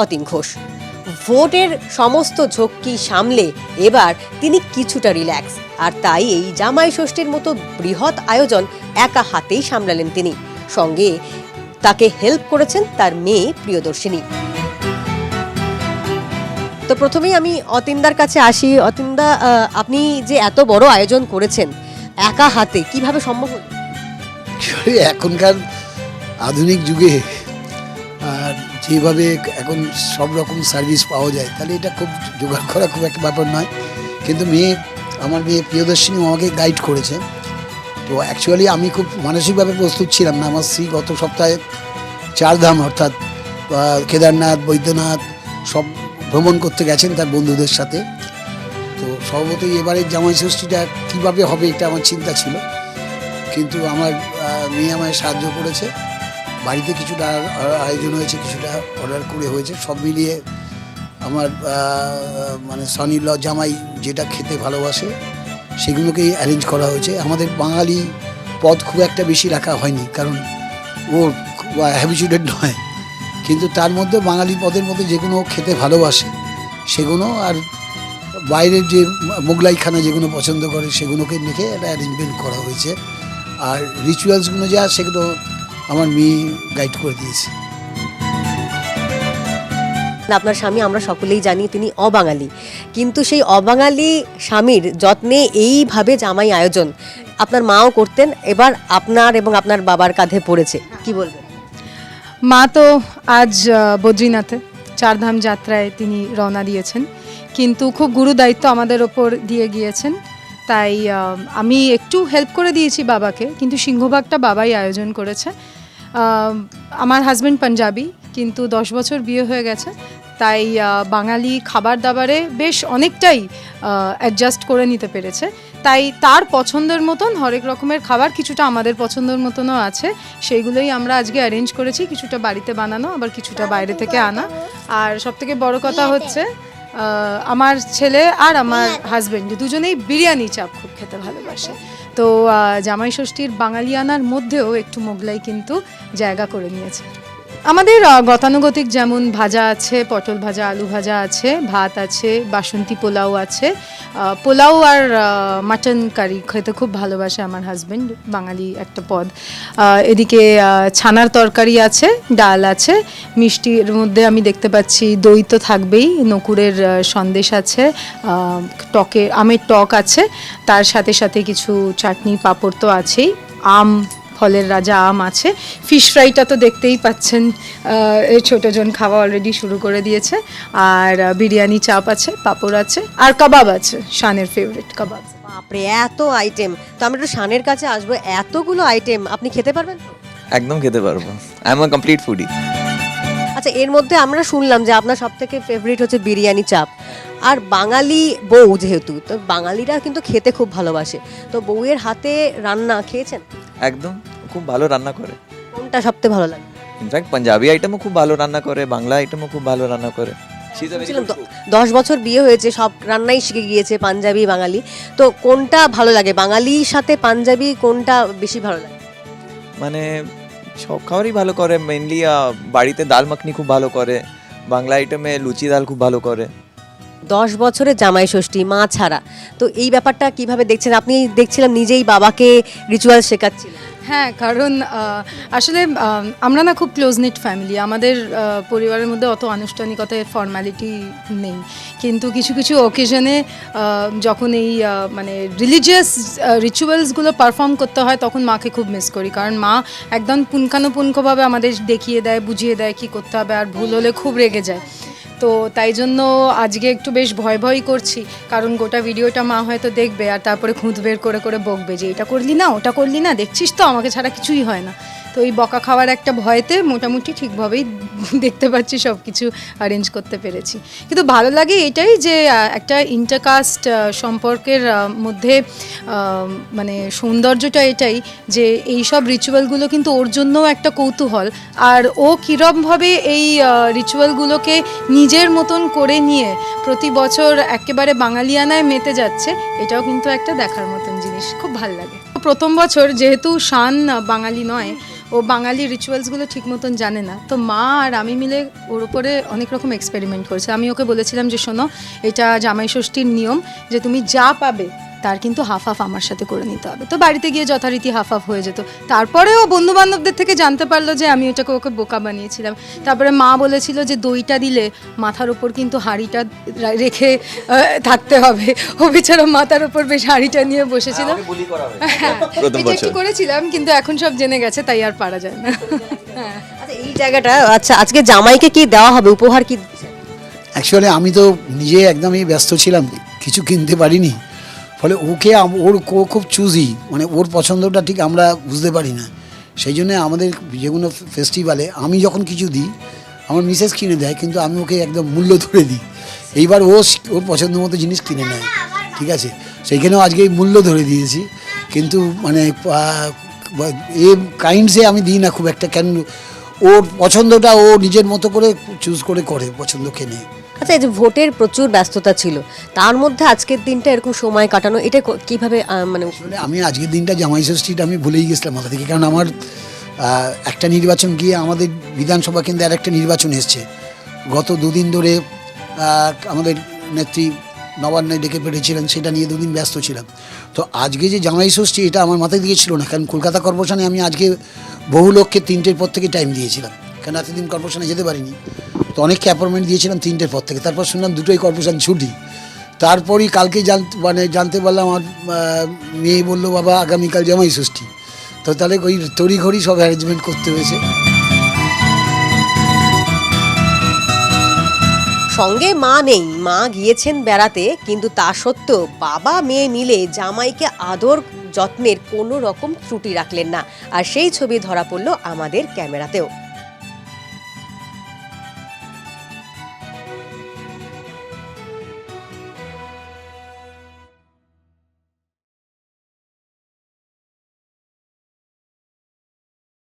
অতীন ঘোষ। ভোটের সমস্ত ঝক্কি সামলে এবার তিনি কিছুটা রিল্যাক্স। আর তাই এই জামাই ষষ্ঠীর মতো বৃহৎ আয়োজন একা হাতেই সামলালেন তিনি। সঙ্গে তাকে হেল্প করেছেন তার মেয়ে প্রিয়দর্শিনী। তো প্রথমেই আমি অতীনদার কাছে আসি। অতীনদা আপনি যে এত বড় আয়োজন করেছেন, একা হাতে কীভাবে সম্ভব এখনকার আধুনিক যুগে যেভাবে এখন সব রকম সার্ভিস পাওয়া যায়, তাহলে এটা খুব জোগাড় করা খুব একটা ব্যাপার নয়। কিন্তু মেয়ে, আমার মেয়ে প্রিয়দর্শিনী আমাকে গাইড করেছে। তো অ্যাকচুয়ালি আমি খুব মানসিকভাবে প্রস্তুত ছিলাম না। আমার স্ত্রী গত সপ্তাহে চারধাম অর্থাৎ কেদারনাথ, বৈদ্যনাথ সব ভ্রমণ করতে গেছেন তার বন্ধুদের সাথে। তো স্বভাবতই এবারের জামাই ষষ্ঠীটা কীভাবে হবে এটা আমার চিন্তা ছিল। কিন্তু আমার মেয়ে আমায় সাহায্য করেছে। বাড়িতে কিছুটা আয়োজন হয়েছে, কিছুটা অর্ডার করে হয়েছে, সব মিলিয়ে আমার মানে সনিল জামাই যেটা খেতে ভালোবাসে, সেগুলোকেই অ্যারেঞ্জ করা হয়েছে। আমাদের বাঙালি পদ খুব একটা বেশি রাখা হয়নি, কারণ ও হ্যাবিচুয়েটেড নয়। কিন্তু তার মধ্যে বাঙালি পদের মধ্যে যেগুলো খেতে ভালোবাসে, সেগুলো আর বাইরের যে মোগলাই খানা যেগুলো পছন্দ করে, সেগুলোকে লিখে একটা অ্যারেঞ্জমেন্ট করা হয়েছে। আর রিচুয়ালসগুলো যা, সেগুলো আমার মেয়ে গাইড করে দিয়েছে। আপনার স্বামী আমরা সকলেই জানি তিনি অবাঙালি। কিন্তু সেই অবাঙালি স্বামীর যত্নে এইভাবে জামাই আয়োজন আপনার মাও করতেন এবার আপনার এবং আপনার বাবার কাঁধে পড়েছে। কি বলবেন? মা তো আজ বদ্রীনাথে চারধাম যাত্রায় তিনি রওনা দিয়েছেন। কিন্তু খুব গুরু দায়িত্ব আমাদের ওপর দিয়ে গিয়েছেন। তাই আমি একটু হেল্প করে দিয়েছি বাবাকে, কিন্তু সিংহভাগটা বাবাই আয়োজন করেছে। আমার হাজব্যান্ড পাঞ্জাবি, কিন্তু দশ বছর বিয়ে হয়ে গেছে। তাই বাঙালি খাবার দাবারে বেশ অনেকটাই অ্যাডজাস্ট করে নিতে পেরেছে। তাই তার পছন্দের মতন হরেক রকমের খাবার কিছুটা আমাদের পছন্দের মতনও আছে। সেইগুলোই আমরা আজকে অ্যারেঞ্জ করেছি। কিছুটা বাড়িতে বানানো, আবার কিছুটা বাইরে থেকে আনা। আর সব থেকে বড় কথা হচ্ছে আমার ছেলে আর আমার হাজবেন্ড দুজনেই বিরিয়ানি চাপ খুব খেতে ভালোবাসে। তো জামাই ষষ্ঠীর বাঙালিয়ানার মধ্যেও একটু মোগলাই কিন্তু জায়গা করে নিয়েছে। আমাদের গতানুগতিক যেমন ভাজা আছে, পটল ভাজা, আলু ভাজা আছে, ভাত আছে, বাসন্তী পোলাও আছে। পোলাও আর মাটন কারি খেতে খুব ভালোবাসে আমার হাজব্যান্ড বাঙালি একটা পদ। এদিকে ছানার তরকারি আছে, ডাল আছে, মিষ্টির মধ্যে আমি দেখতে পাচ্ছি দই তো থাকবেই, নকুরের সন্দেশ আছে টকের আমের টক আছে, তার সাথে সাথে কিছু চাটনি, পাঁপড় তো আছেই, আম ফলের রাজা আম আছে। ফিশ ফ্রাইটা তো দেখতেই পাচ্ছেন ছোটোজন খাওয়া অলরেডি শুরু করে দিয়েছে। আর বিরিয়ানি চাপ আছে পাঁপড় আছে আর কাবাব আছে শানের ফেভারিট কাবাব। বাপরে এত আইটেম তো আমরা একটু শানের কাছে আসব এতগুলো আইটেম আপনি খেতে পারবেন? একদম খেতে পারব। I am a complete foodie আচ্ছা এর মধ্যে আমরা শুনলাম যে আপনার সব থেকে ফেভারিট হচ্ছে বিরিয়ানি চাপ। আর বাঙালি বউ যেহেতু তো বাঙালিরা কিন্তু খেতে খুব ভালোবাসে। তো বউয়ের হাতে রান্না খেয়েছেন? একদম। খুব ভালো রান্না করে। কোনটা সবথেকে ভালো লাগে? ইনফ্যাক্ট পাঞ্জাবি আইটেমও খুব ভালো রান্না করে বাংলা আইটেমও খুব ভালো রান্না করে। শুনছিলাম তো দশ বছর বিয়ে হয়েছে সব রান্নাই শিখে গিয়েছে পাঞ্জাবি বাঙালি। তো কোনটা ভালো লাগে? বাঙালির সাথে পাঞ্জাবি কোনটা বেশি ভালো লাগে? মানে সব খাবারই ভালো করে মেনলি বাড়িতে ডাল মাখনি খুব ভালো করে বাংলা আইটেমে লুচি ডাল খুব ভালো করে। দশ বছরের জামাই ষষ্ঠী মা ছাড়া। তো এই ব্যাপারটা কীভাবে দেখছেন? আপনি দেখছিলাম নিজেই বাবাকে রিচুয়াল শেখাচ্ছিলেন। হ্যাঁ কারণ আসলে আমরা না খুব ক্লোজ নিট ফ্যামিলি আমাদের পরিবারের মধ্যে অত আনুষ্ঠানিকতায় ফর্মালিটি নেই। কিন্তু কিছু কিছু অকেশনে যখন এই মানে রিলিজিয়াস রিচুয়ালসগুলো পারফর্ম করতে হয়, তখন মাকে খুব মিস করি। কারণ মা একদম পুঙ্খানুপুঙ্খভাবে আমাদের দেখিয়ে দেয়, বুঝিয়ে দেয় কি করতে হবে আর ভুল হলে খুব রেগে যায়। তো তাই জন্য আজকে একটু বেশ ভয় ভয় করছি। কারণ গোটা ভিডিওটা মা হয়তো দেখবে আর তারপরে খুঁত বের করে করে বকবে যে, এটা করলি না, ওটা করলি না, দেখছিস তো? আমাকে ছাড়া কিছুই হয় না। তো এই বকা খাওয়ার একটা ভয়তে মোটামুটি ঠিকভাবেই দেখতে পাচ্ছি সব কিছু অ্যারেঞ্জ করতে পেরেছি। কিন্তু ভালো লাগে এটাই যে একটা ইন্টারকাস্ট সম্পর্কের মধ্যে মানে সৌন্দর্যটা এটাই যে এই সব রিচুয়ালগুলো কিন্তু ওর জন্যও একটা কৌতূহল। আর ও কীরমভাবে এই রিচুয়ালগুলোকে নিজের মতন করে নিয়ে প্রতি বছর একেবারে বাঙালিয়ানায় মেতে যাচ্ছে, এটাও কিন্তু একটা দেখার মতন জিনিস। খুব ভালো লাগে। প্রথম বছর যেহেতু শান বাঙালি নয় ও বাঙালি রিচুয়ালসগুলো ঠিক মতন জানে না। তো মা আর আমি মিলে ওর উপরে অনেক রকম এক্সপেরিমেন্ট করেছে। আমি ওকে বলেছিলাম যে, শোনো, এটা জামাই ষষ্ঠীর নিয়ম যে, তুমি যা পাবে তার কিন্তু হাফ হাফ আমার সাথে করে নিতে হবে। তো বাড়িতে গিয়ে যথারীতি হাফ হাফ হয়ে যেত। তারপরে ও বন্ধু বান্ধবদের থেকে জানতে পারল যে আমি ওটাকে ওকে বোকা বানিয়েছিলাম। তারপরে মা বলেছিল যে দইটা দিলে মাথার ওপর কিন্তু হাঁড়িটা রেখে থাকতে হবে। ও বেচারা মাথার ওপর বেশ হাঁড়িটা নিয়ে বসেছিলাম। হ্যাঁ, এটা একটু করেছিলাম কিন্তু এখন সব জেনে গেছে তাই আর পারা যায় না। হ্যাঁ। আচ্ছা এই জায়গাটা আচ্ছা আজকে জামাইকে কি দেওয়া হবে? উপহার কি অ্যাকচুয়ালি আমি তো নিজে একদমই ব্যস্ত ছিলাম কিছু কিনতে পারিনি। ফলে ওকে ওর খুব চুজি মানে ওর পছন্দটা ঠিক আমরা বুঝতে পারি না। সেই জন্যে আমাদের যে কোনো ফেস্টিভ্যালে আমি যখন কিছু দিই, আমার মিসেস কিনে দেয়, কিন্তু আমি ওকে একদম মূল্য ধরে দিই। এইবার ও ওর পছন্দ মতো জিনিস কিনে নেয়, ঠিক আছে? সেইখানেও আজকে মূল্য ধরে দিয়েছি। কিন্তু মানে এ কাইন্ডসে আমি দিই না খুব একটা। কেন? ওর পছন্দটা ও নিজের মতো করে চুজ করে করে পছন্দ কেনে। আচ্ছা এই যে ভোটের প্রচুর ব্যস্ততা ছিল, তার মধ্যে আজকের দিনটা এরকম সময় কাটানো, এটা কীভাবে মানে আমি আজকের দিনটা জামাই ষষ্ঠীটা আমি ভুলেই গেছিলাম মাথা থেকে, কারণ আমার একটা নির্বাচন গিয়ে আমাদের বিধানসভা কেন্দ্রে আর একটা নির্বাচন এসছে। গত দুদিন ধরে আমাদের নেত্রী নবান্নে ডেকে পেরেছিলেন, সেটা নিয়ে দুদিন ব্যস্ত ছিলাম। তো আজকে যে জামাই ষষ্ঠী এটা আমার মাথায় দিয়ে ছিল না, কারণ কলকাতা কর্পোরেশনে আমি আজকে বহু লোককে তিনটের পর থেকে টাইম দিয়েছিলাম। কারণ এতদিন কর্পোরেশনে যেতে পারিনি? তো অনেককে অ্যাপয়েন্টমেন্ট দিয়েছিলাম তিনটের পর থেকে। তারপর শুনলাম দুটোই কর্পোরেশন ছুটি। তারপরই কালকে জানতে মানে জানতে পারলাম আমার মেয়ে বলল, বাবা, আগামীকাল জামাই ষষ্ঠী। তো তাহলে ওই তড়িঘড়ি সব অ্যারেঞ্জমেন্ট করতে হয়েছে। সঙ্গে মা নেই। মা গিয়েছেন বেড়াতে, কিন্তু তা সত্ত্বেও বাবা, মেয়ে মিলে জামাইকে আদর, যত্নের কোনো রকম ত্রুটি রাখলেন না। আর সেই ছবি ধরা পড়ল আমাদের ক্যামেরাতেও।